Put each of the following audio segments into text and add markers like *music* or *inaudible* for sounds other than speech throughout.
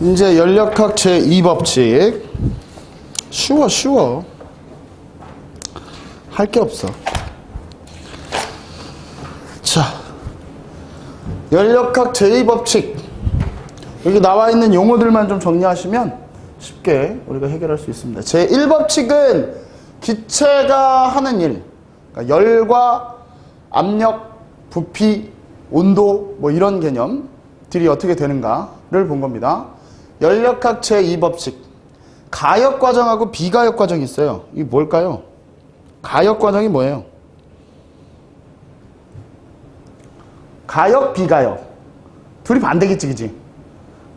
이제 연력학 제2법칙. 쉬워, 쉬워. 할 게 없어. 자, 연력학 제2법칙. 여기 나와 있는 용어들만 좀 정리하시면 쉽게 우리가 해결할 수 있습니다. 제1법칙은 기체가 하는 일, 그러니까 열과 압력, 부피, 온도 뭐 이런 개념들이 어떻게 되는가를 본 겁니다. 연력학 제2법칙. 가역 과정하고 비가역 과정이 있어요. 이게 뭘까요? 가역 과정이 뭐예요? 가역, 비가역. 둘이 반대겠지, 그지?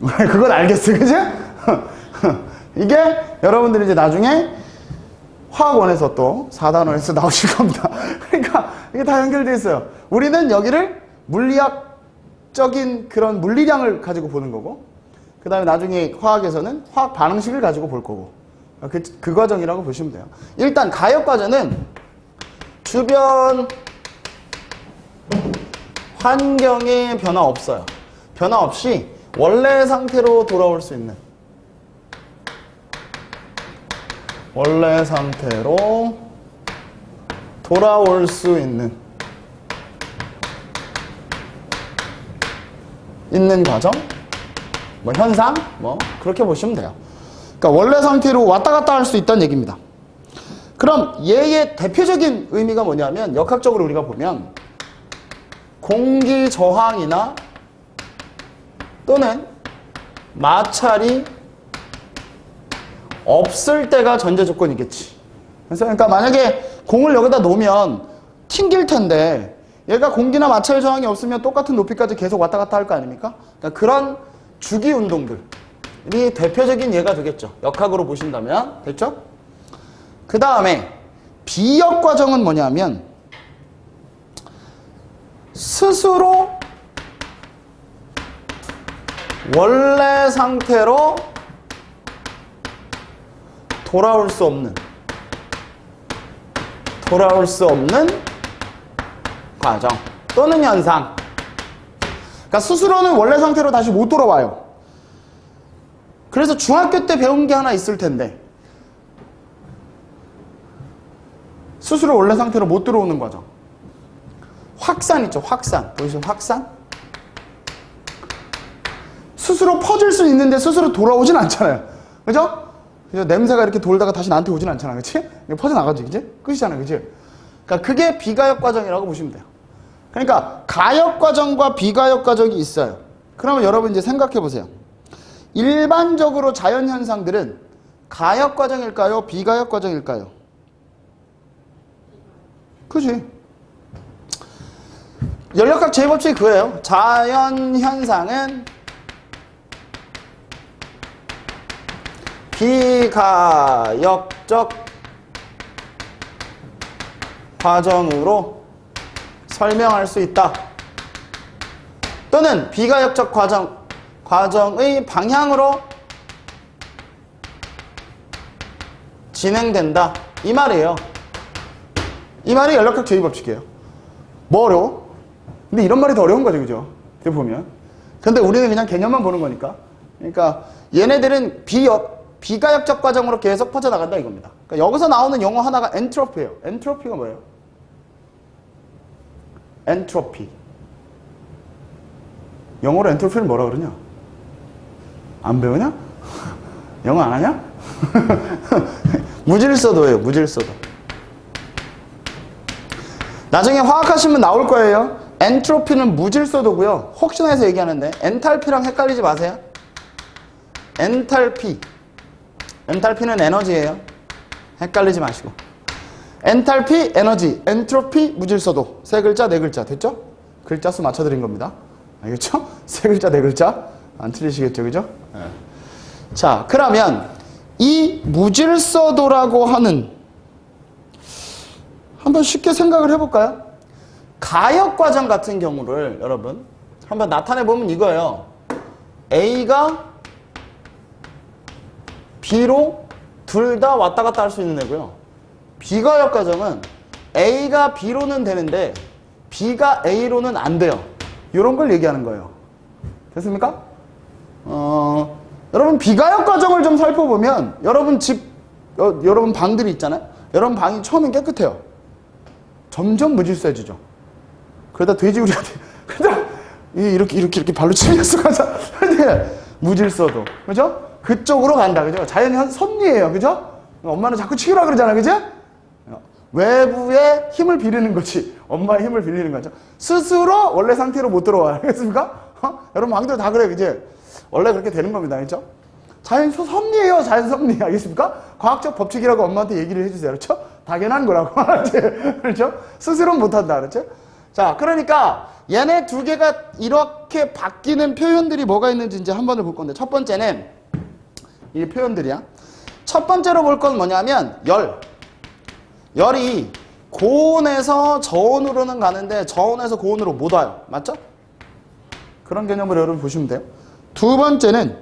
*laughs* 그건 알겠어, 그지? *laughs* 이게 여러분들이 이제 나중에 화학원에서 또 4단원에서 *laughs* 나오실 겁니다. 그러니까 이게 다 연결되어 있어요. 우리는 여기를 물리학적인 그런 물리량을 가지고 보는 거고, 그 다음에 나중에 화학에서는 화학 반응식을 가지고 볼 거고, 그, 그 과정이라고 보시면 돼요. 일단 가역 과정은 주변 환경에 변화 없어요. 변화 없이 원래 상태로 돌아올 수 있는 원래 상태로 돌아올 수 있는 있는 과정 뭐 현상 뭐 그렇게 보시면 돼요. 그러니까 원래 상태로 왔다 갔다 할 수 있다는 얘기입니다. 그럼 얘의 대표적인 의미가 뭐냐면 역학적으로 우리가 보면 공기 저항이나 또는 마찰이 없을 때가 전제 조건이겠지. 그래서 그러니까 만약에 공을 여기다 놓으면 튕길 텐데 얘가 공기나 마찰 저항이 없으면 똑같은 높이까지 계속 왔다 갔다 할 거 아닙니까? 그러니까 그런 주기 운동들이 대표적인 예가 되겠죠. 역학으로 보신다면 됐죠? 그 다음에 비역 과정은 뭐냐면 스스로 원래 상태로 돌아올 수 없는 돌아올 수 없는 과정 또는 현상 그러니까 스스로는 원래 상태로 다시 못 돌아와요 그래서 중학교 때 배운 게 하나 있을 텐데 스스로 원래 상태로 못 들어오는 과정 확산 있죠 확산 보이시죠 확산 스스로 퍼질 수 있는데 스스로 돌아오진 않잖아요 그죠? 그죠? 냄새가 이렇게 돌다가 다시 나한테 오진 않잖아 그치? 퍼져나가지 그치? 끝이잖아 그치? 그러니까 그게 비가역 과정이라고 보시면 돼요 그러니까 가역 과정과 비가역 과정이 있어요 그러면 여러분 이제 생각해 보세요 일반적으로 자연 현상들은 가역 과정일까요? 비가역 과정일까요? 그지? 연력학 제1법칙이 그거예요. 자연 현상은 비가역적 과정으로 설명할 수 있다. 또는 비가역적 과정, 과정의 방향으로 진행된다. 이 말이에요. 이 말이 연락학 제2법칙이에요. 뭐 어려워? 근데 이런 말이 더 어려운 거죠, 그죠? 이렇게 보면. 근데 우리는 그냥 개념만 보는 거니까. 그러니까 얘네들은 비역, 비가역적 과정으로 계속 퍼져나간다 이겁니다. 그러니까 여기서 나오는 용어 하나가 엔트로피예요. 엔트로피가 뭐예요? 엔트로피. 영어로 엔트로피를 뭐라 그러냐? 안 배우냐? *laughs* 영어 안 하냐? *laughs* 무질서도예요, 무질서도. 나중에 화학하시면 나올 거예요. 엔트로피는 무질서도고요. 혹시나 해서 얘기하는데 엔탈피랑 헷갈리지 마세요. 엔탈피. 엔탈피는 에너지예요. 헷갈리지 마시고. 엔탈피, 에너지, 엔트로피, 무질서도. 세 글자, 네 글자. 됐죠? 글자 수 맞춰드린 겁니다. 알겠죠? *laughs* 세 글자, 네 글자. 안 틀리시겠죠? 그죠? 네. 자, 그러면 이 무질서도라고 하는 한번 쉽게 생각을 해볼까요? 가역 과정 같은 경우를 여러분 한번 나타내 보면 이거예요. A가 B로 둘 다 왔다 갔다 할 수 있는 애고요. 비가역 과정은 A가 B로는 되는데 B가 A로는 안 돼요. 이런 걸 얘기하는 거예요. 됐습니까? 어, 여러분 비가역 과정을 좀 살펴보면 여러분 집 여, 여러분 방들이 있잖아요. 여러분 방이 처음엔 깨끗해요. 점점 무질서해지죠. 그러다 돼지우리가 돼. *laughs* 그러다 이- 이렇게 이렇게 이렇게 발로 치면서 가자. 근데 무질서도 그죠? 그쪽으로 간다 그죠? 자연이 한 섭리예요 그죠? 엄마는 자꾸 치우라 그러잖아 그죠? 외부의 힘을 빌리는 거지. 엄마의 힘을 빌리는 거죠. 스스로 원래 상태로 못 들어와요. *laughs* 알겠습니까? 어? 여러분, 왕들 다 그래요. 그지? 원래 그렇게 되는 겁니다. 그죠? 자연 섭리예요. 자연 섭리. *laughs* 알겠습니까? 과학적 법칙이라고 엄마한테 얘기를 해주세요. 그렇죠? 당연한 거라고. *laughs* 그렇죠? 스스로는 못한다. 그렇죠? 자, 그러니까 얘네 두 개가 이렇게 바뀌는 표현들이 뭐가 있는지 이제 한 번을 볼 건데 첫 번째는 이 표현들이야. 첫 번째로 볼 건 뭐냐면 열. 열이 고온에서 저온으로는 가는데 저온에서 고온으로 못 와요. 맞죠? 그런 개념으로 여러분 보시면 돼요. 두 번째는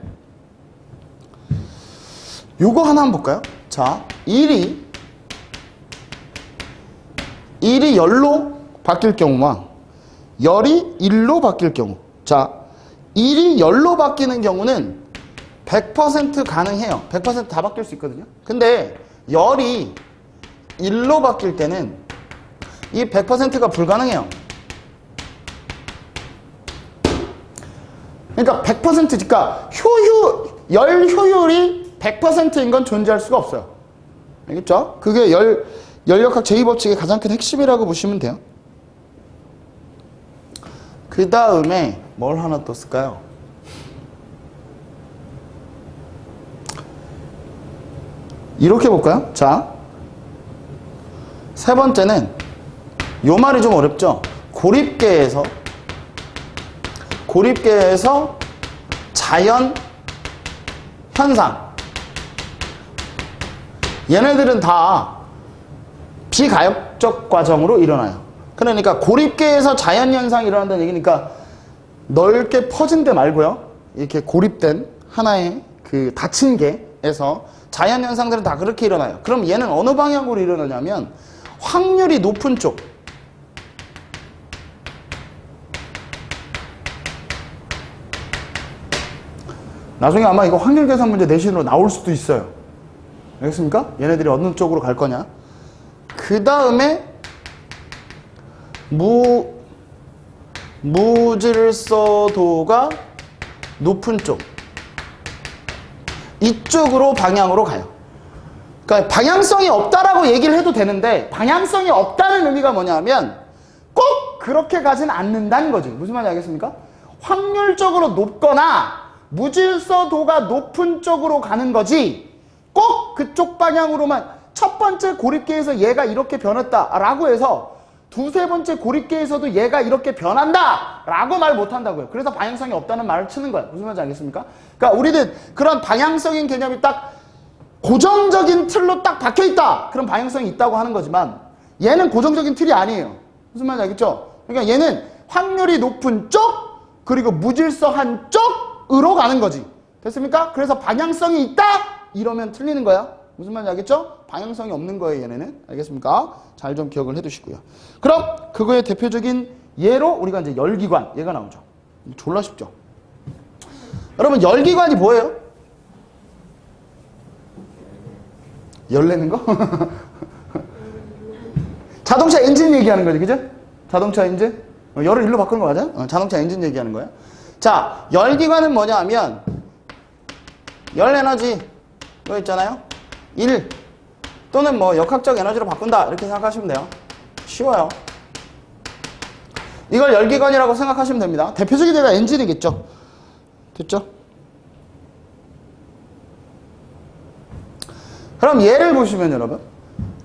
요거 하나 한번 볼까요? 자, 1이 1이 열로 바뀔 경우와 열이 1로 바뀔 경우. 자, 1이 열로 바뀌는 경우는 100% 가능해요. 100%다 바뀔 수 있거든요. 근데 열이 1로 바뀔 때는 이 100%가 불가능해요. 그러니까 100% 그러니까 효유 열 효율이 100%인 건 존재할 수가 없어요. 알겠죠? 그게 열 열역학 제2법칙의 가장 큰 핵심이라고 보시면 돼요. 그 다음에 뭘 하나 또 쓸까요? 이렇게 볼까요? 자, 세 번째는 요 말이 좀 어렵죠? 고립계에서 고립계에서 자연 현상 얘네들은 다 비가역적 과정으로 일어나요. 그러니까 고립계에서 자연 현상이 일어난다는 얘기니까 넓게 퍼진 데 말고요. 이렇게 고립된 하나의 그 닫힌 개에서 자연 현상들은 다 그렇게 일어나요. 그럼 얘는 어느 방향으로 일어나냐면 확률이 높은 쪽 나중에 아마 이거 확률 계산 문제 내신으로 나올 수도 있어요. 알겠습니까? 얘네들이 어느 쪽으로 갈 거냐. 그 다음에 무 무질서도가 높은 쪽 이쪽으로 방향으로 가요. 그러니까 방향성이 없다라고 얘기를 해도 되는데 방향성이 없다는 의미가 뭐냐면 꼭 그렇게 가진 않는다는 거지. 무슨 말인지 알겠습니까? 확률적으로 높거나 무질서도가 높은 쪽으로 가는 거지. 꼭 그쪽 방향으로만 첫 번째 고립계에서 얘가 이렇게 변했다라고 해서 두세 번째 고립계에서도 얘가 이렇게 변한다 라고 말 못한다고요. 그래서 방향성이 없다는 말을 치는 거예요. 무슨 말인지 알겠습니까? 그러니까 우리는 그런 방향성인 개념이 딱 고정적인 틀로 딱 박혀 있다. 그럼 방향성이 있다고 하는 거지만 얘는 고정적인 틀이 아니에요. 무슨 말인지 알겠죠? 그러니까 얘는 확률이 높은 쪽 그리고 무질서한 쪽으로 가는 거지. 됐습니까? 그래서 방향성이 있다 이러면 틀리는 거야. 무슨 말인지 알겠죠? 방향성이 없는 거예요, 얘네는. 알겠습니까? 잘 좀 기억을 해 두시고요. 그럼 그거의 대표적인 예로 우리가 이제 열기관 얘가 나오죠. 졸라 쉽죠? 여러분 열기관이 뭐예요? 열내는 거? *laughs* 자동차 엔진 얘기하는 거지, 그죠? 자동차 엔진? 어, 열을 일로 바꾸는 거 맞아? 어, 자동차 엔진 얘기하는 거야. 자, 열기관은 뭐냐 하면, 열 에너지, 이거 있잖아요? 1. 또는 뭐 역학적 에너지로 바꾼다. 이렇게 생각하시면 돼요. 쉬워요. 이걸 열기관이라고 생각하시면 됩니다. 대표적인 예가 엔진이겠죠? 됐죠? 그럼 얘를 보시면 여러분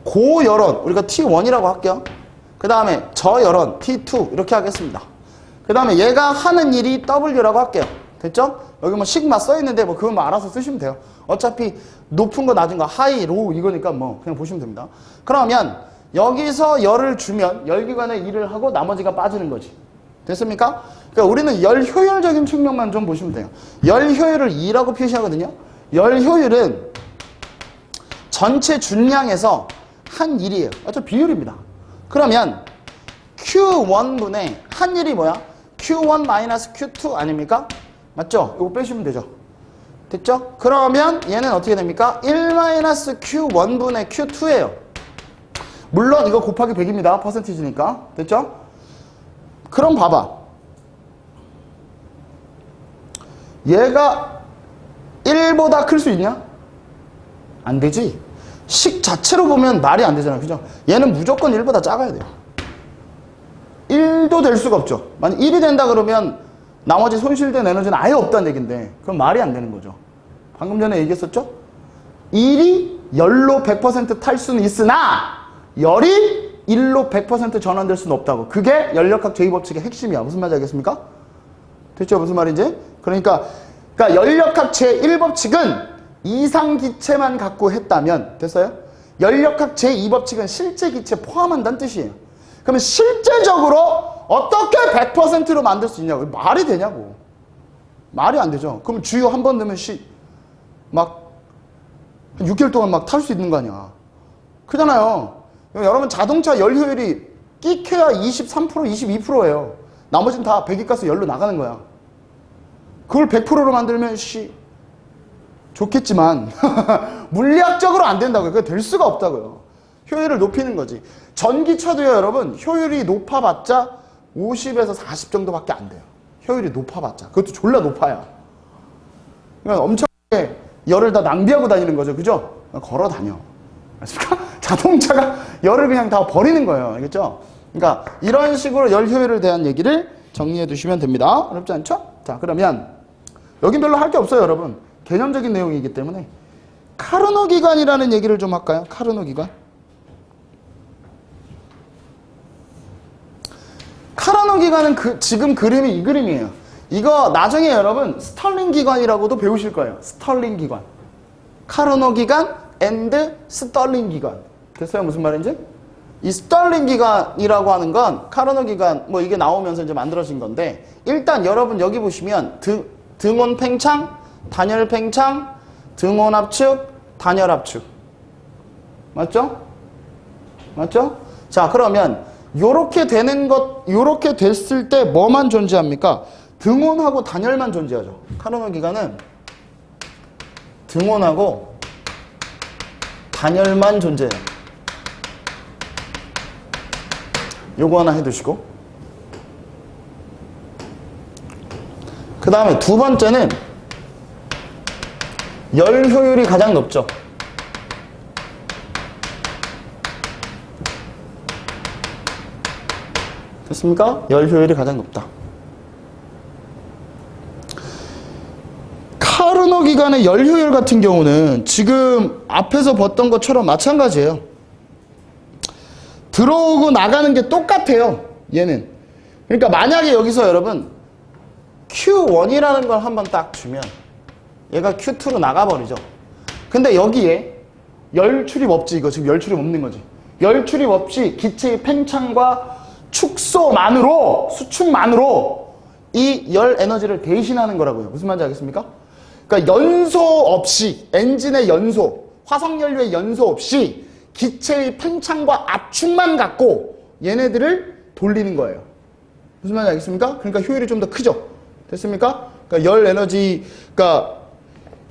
고 열원 우리가 T1이라고 할게요. 그 다음에 저 열원 T2 이렇게 하겠습니다. 그 다음에 얘가 하는 일이 W라고 할게요. 됐죠? 여기 뭐 시그마 써있는데 뭐 그건 뭐 알아서 쓰시면 돼요. 어차피 높은 거 낮은 거 하이 로우 이거니까 뭐 그냥 보시면 됩니다. 그러면 여기서 열을 주면 열기관의 일을 하고 나머지가 빠지는 거지. 됐습니까? 그러니까 우리는 열 효율적인 측면만 좀 보시면 돼요. 열 효율을 2라고 표시하거든요. 열 효율은 전체 준량에서 한 일이에요. 어차피 비율입니다. 그러면 Q1분의 한 일이 뭐야? Q1 마이너스 Q2 아닙니까? 맞죠? 이거 빼시면 되죠. 됐죠? 그러면 얘는 어떻게 됩니까? 1-q1분의 q2예요. 물론 이거 곱하기 100입니다. 퍼센티지니까. 됐죠? 그럼 봐봐. 얘가 1보다 클 수 있냐? 안 되지. 식 자체로 보면 말이 안 되잖아. 그죠? 얘는 무조건 1보다 작아야 돼요. 1도 될 수가 없죠. 만약 1이 된다 그러면 나머지 손실된 에너지는 아예 없다는 얘긴데 그럼 말이 안 되는 거죠. 방금 전에 얘기했었죠? 1이 열로 100%탈 수는 있으나 열이 1로 100% 전환될 수는 없다고. 그게 연력학 제2법칙의 핵심이야. 무슨 말인지 알겠습니까? 됐죠? 무슨 말인지? 그러니까, 그러니까 연력학 제1법칙은 이상 기체만 갖고 했다면, 됐어요? 연력학 제2법칙은 실제 기체 포함한다는 뜻이에요. 그러면 실제적으로 어떻게 100%로 만들 수 있냐고. 말이 되냐고. 말이 안 되죠. 그럼 주요 한번 넣으면 시, 막, 한 6개월 동안 막 탈 수 있는 거 아니야. 그잖아요. 여러분 자동차 열 효율이 끼켜야 23% 22%예요. 나머지는 다 배기가스 열로 나가는 거야. 그걸 100%로 만들면 씨 좋겠지만 *laughs* 물리학적으로 안 된다고요. 그게 될 수가 없다고요. 효율을 높이는 거지. 전기차도요, 여러분. 효율이 높아봤자 50에서 40 정도밖에 안 돼요. 효율이 높아봤자. 그것도 졸라 높아야. 그러니까 엄청나게 열을 다 낭비하고 다니는 거죠. 그죠? 걸어 다녀. 아십니까? *laughs* 자동차가 열을 그냥 다 버리는 거예요. 알겠죠? 그러니까 이런 식으로 열 효율에 대한 얘기를 정리해 두시면 됩니다. 어렵지 않죠? 자, 그러면 여긴 별로 할 게 없어요, 여러분. 개념적인 내용이기 때문에 카르노 기관이라는 얘기를 좀 할까요? 카르노 기관. 카르노 기관은 그, 지금 그림이 이 그림이에요. 이거 나중에 여러분 스털링 기관이라고도 배우실 거예요. 스털링 기관. 카르노 기관 앤드 스털링 기관. 됐어요? 무슨 말인지? 이 스털링 기관이라고 하는 건 카르노 기관 뭐 이게 나오면서 이제 만들어진 건데 일단 여러분 여기 보시면 등, 등온 팽창, 단열 팽창, 등온 압축, 단열 압축. 맞죠? 맞죠? 자, 그러면 요렇게 되는 것 요렇게 됐을 때 뭐만 존재합니까? 등온하고 단열만 존재하죠. 카르노 기관은 등온하고 단열만 존재해요. 요거 하나 해두시고. 그 다음에 두 번째는 열 효율이 가장 높죠. 됐습니까? 열 효율이 가장 높다. 카르노 기관의 열 효율 같은 경우는 지금 앞에서 봤던 것처럼 마찬가지예요. 들어오고 나가는 게 똑같아요. 얘는. 그러니까 만약에 여기서 여러분 Q1이라는 걸 한번 딱 주면 얘가 Q2로 나가버리죠. 근데 여기에 열 출입 없지 이거 지금 열 출입 없는 거지. 열 출입 없이 기체의 팽창과 축소만으로 수축만으로 이 열 에너지를 대신하는 거라고요. 무슨 말인지 알겠습니까? 그러니까 연소 없이 엔진의 연소, 화석 연료의 연소 없이 기체의 팽창과 압축만 갖고 얘네들을 돌리는 거예요. 무슨 말인지 알겠습니까? 그러니까 효율이 좀 더 크죠. 됐습니까? 그러니까 열 에너지, 그러니까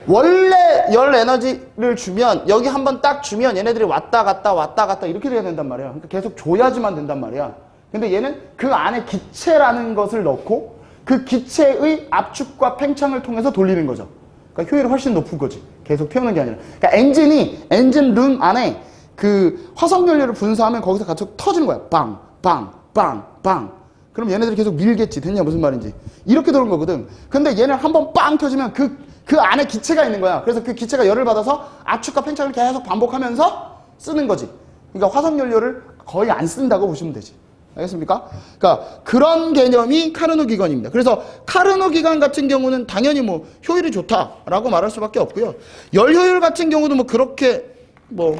원래 열 에너지를 주면 여기 한번 딱 주면 얘네들이 왔다 갔다 왔다 갔다 이렇게 돼야 된단 말이야. 그러니까 계속 줘야지만 된단 말이야. 근데 얘는 그 안에 기체라는 것을 넣고 그 기체의 압축과 팽창을 통해서 돌리는 거죠. 그러니까 효율이 훨씬 높은 거지. 계속 태우는 게 아니라. 그러니까 엔진이 엔진 룸 안에 그 화석 연료를 분사하면 거기서 같이 터지는 거야. 빵, 빵, 빵, 빵. 그럼 얘네들이 계속 밀겠지. 됐냐 무슨 말인지. 이렇게 도는 거거든. 근데 얘는 한번 빵 터지면 그, 그 안에 기체가 있는 거야. 그래서 그 기체가 열을 받아서 압축과 팽창을 계속 반복하면서 쓰는 거지. 그러니까 화석 연료를 거의 안 쓴다고 보시면 되지. 알겠습니까? 그러니까 그런 개념이 카르노 기관입니다. 그래서 카르노 기관 같은 경우는 당연히 뭐 효율이 좋다라고 말할 수밖에 없고요. 열 효율 같은 경우도 뭐 그렇게 뭐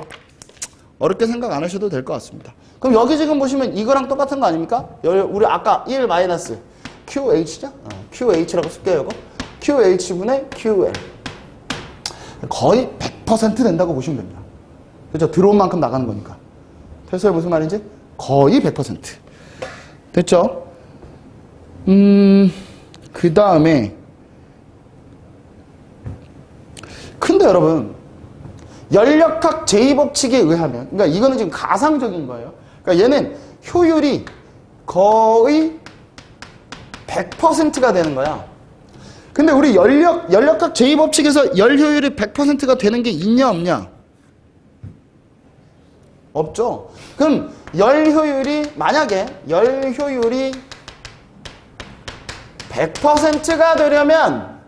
어렵게 생각 안 하셔도 될 것 같습니다. 그럼 여기 지금 보시면 이거랑 똑같은 거 아닙니까? 열, 우리 아까 1 마이너스 QH죠? 어, QH라고 쓸게요, 이거. QH분의 QL. 거의 100% 된다고 보시면 됩니다. 그죠? 들어온 만큼 나가는 거니까. 됐어요? 무슨 말인지? 거의 100%. 됐죠? 음, 그 다음에, 근데 여러분 연력학 제2법칙에 의하면 그러니까 이거는 지금 가상적인 거예요. 그러니까 얘는 효율이 거의 100%가 되는 거야. 근데 우리 연력 연력학 제2법칙에서 열 효율이 100%가 되는 게 있냐 없냐? 없죠. 그럼 열 효율이 만약에 열 효율이 100%가 되려면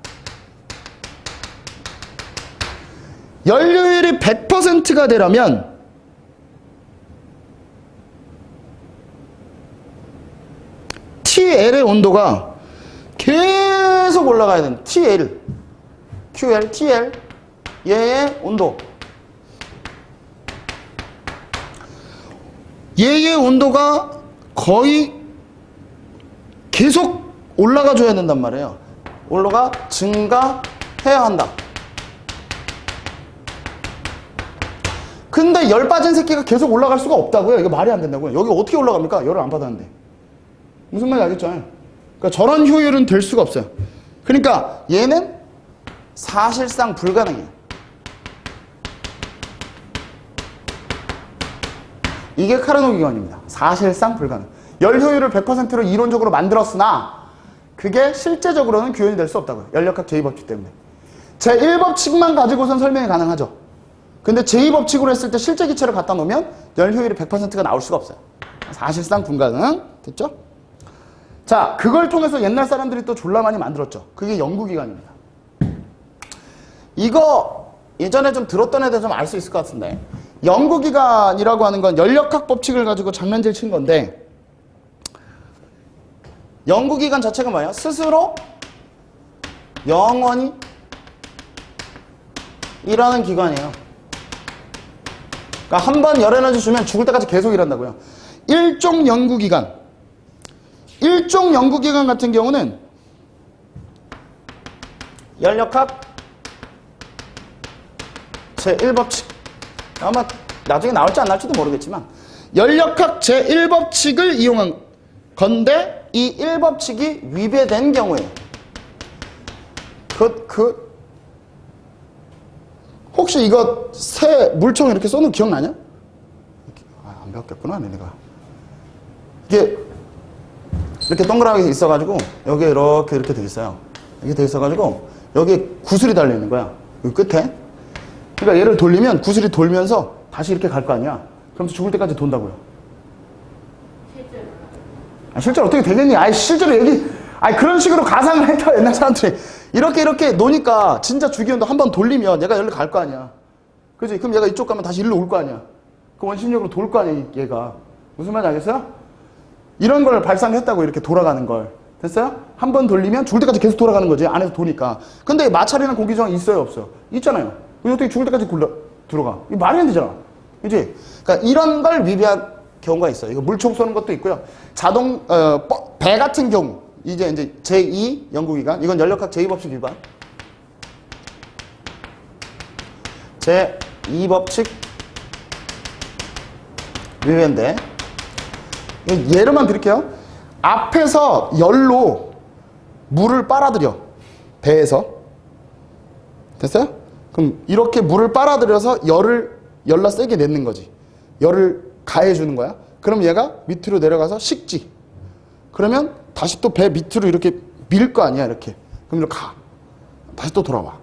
연료율이 100%가 되려면 TL의 온도가 계속 올라가야 되는 TL, QL, TL 얘의 온도 얘의 온도가 거의 계속 올라가 줘야 된단 말이에요. 온도가 증가해야 한다. 근데 열 빠진 새끼가 계속 올라갈 수가 없다고요. 이거 말이 안 된다고요. 여기 어떻게 올라갑니까? 열을 안 받았는데. 무슨 말인지 알겠죠? 그러니까 저런 효율은 될 수가 없어요. 그러니까 얘는 사실상 불가능해요. 이게 카르노 기관입니다. 사실상 불가능. 열 효율을 100%로 이론적으로 만들었으나 그게 실제적으로는 규현이 될 수 없다고요. 연력학 제2법칙 때문에. 제1법칙만 가지고선 설명이 가능하죠. 근데 제2법칙으로 했을 때 실제 기체를 갖다 놓으면 열 효율이 100%가 나올 수가 없어요. 사실상 불가능. 됐죠? 자, 그걸 통해서 옛날 사람들이 또 졸라 많이 만들었죠. 그게 연구기관입니다. 이거 예전에 좀 들었던 애들 좀 알 수 있을 것 같은데. 연구기관이라고 하는 건 연력학 법칙을 가지고 장난질 친 건데, 연구기관 자체가 뭐예요? 스스로 영원히 일하는 기관이에요. 그러니까 한 번 열에너지 주면 죽을 때까지 계속 일한다고요. 일종 연구기관. 일종 연구기관 같은 경우는 연력학 제1법칙. 아마 나중에 나올지 안 나올지도 모르겠지만 연력학 제1법칙을 이용한 건데 이 1법칙이 위배된 경우에 그, 그 혹시 이거 새 물총 이렇게 쏘는 거 기억나냐? 아, 안 배웠겠구나, 내가. 이게 이렇게 동그랗게 있어가지고 여기 이렇게 이렇게 돼 있어요. 이렇게 돼 있어가지고 여기에 구슬이 달려 있는 거야. 여기 끝에. 그러니까 얘를 돌리면 구슬이 돌면서 다시 이렇게 갈 거 아니야. 그럼 죽을 때까지 돈다고요. 아, 실제로 어떻게 되겠니? 아니 실제로 여기 아니 그런 식으로 가상을 했다 옛날 사람들이 이렇게 이렇게 노니까 진짜 주기온도 한번 돌리면 얘가 여기로 갈 거 아니야. 그지? 그럼 얘가 이쪽 가면 다시 일로 올 거 아니야. 그 원심력으로 돌 거 아니야 얘가. 무슨 말인지 알겠어요? 이런 걸 발상했다고 이렇게 돌아가는 걸. 됐어요? 한 번 돌리면 죽을 때까지 계속 돌아가는 거지. 안에서 도니까. 근데 마찰이나 공기저항 있어요, 없어요? 있잖아요. 그럼 어떻게 죽을 때까지 굴러, 들어가? 이거 말이 안 되잖아. 그지? 그러니까 이런 걸 위배한 경우가 있어요. 이거 물총 쏘는 것도 있고요. 자동, 어, 뻐- 배 같은 경우. 이제 이제 제2 연구기관. 이건 연력학 제2법칙 위반. 제2법칙 위배인데. 예로만 드릴게요. 앞에서 열로 물을 빨아들여. 배에서. 됐어요? 그럼 이렇게 물을 빨아들여서 열을 열나 세게 내는 거지. 열을 가해주는 거야. 그럼 얘가 밑으로 내려가서 식지. 그러면 다시 또 배 밑으로 이렇게 밀 거 아니야, 이렇게. 그럼 이렇게 가. 다시 또 돌아와.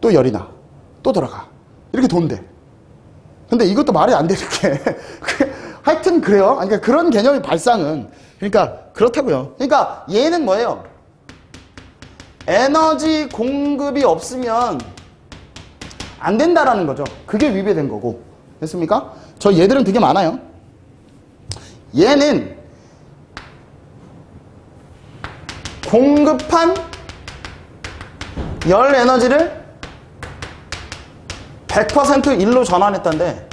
또 열이 나. 또 돌아가. 이렇게 돈대. 근데 이것도 말이 안 돼, 이렇게. *laughs* 그- 하여튼 그래요. 그러니까 그런 개념의 발상은. 그러니까 그렇다고요. 그러니까 얘는 뭐예요? 에너지 공급이 없으면 안 된다라는 거죠. 그게 위배된 거고. 됐습니까? 저 얘들은 되게 많아요. 얘는 공급한 열 에너지를 100% 일로 전환했다는데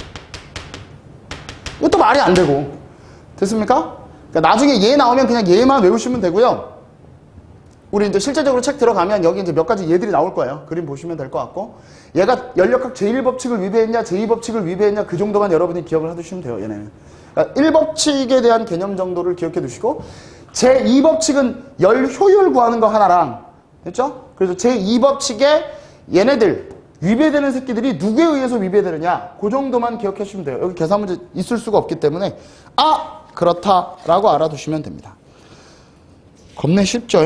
이것도 말이 안 되고 됐습니까? 그러니까 나중에 얘 나오면 그냥 얘만 외우시면 되고요. 우리 이제 실제적으로 책 들어가면 여기 이제 몇 가지 얘들이 나올 거예요. 그림 보시면 될 것 같고. 얘가 연력학 제1법칙을 위배했냐, 제2법칙을 위배했냐, 그 정도만 여러분이 기억을 해두시면 돼요, 얘네는. 그러니까 1법칙에 대한 개념 정도를 기억해 두시고, 제2법칙은 열 효율 구하는 거 하나랑, 됐죠? 그래서 제2법칙에 얘네들, 위배되는 새끼들이 누구에 의해서 위배되느냐 그 정도만 기억해 주시면 돼요. 여기 계산 문제 있을 수가 없기 때문에 아 그렇다라고 알아두시면 됩니다. 겁내 쉽죠?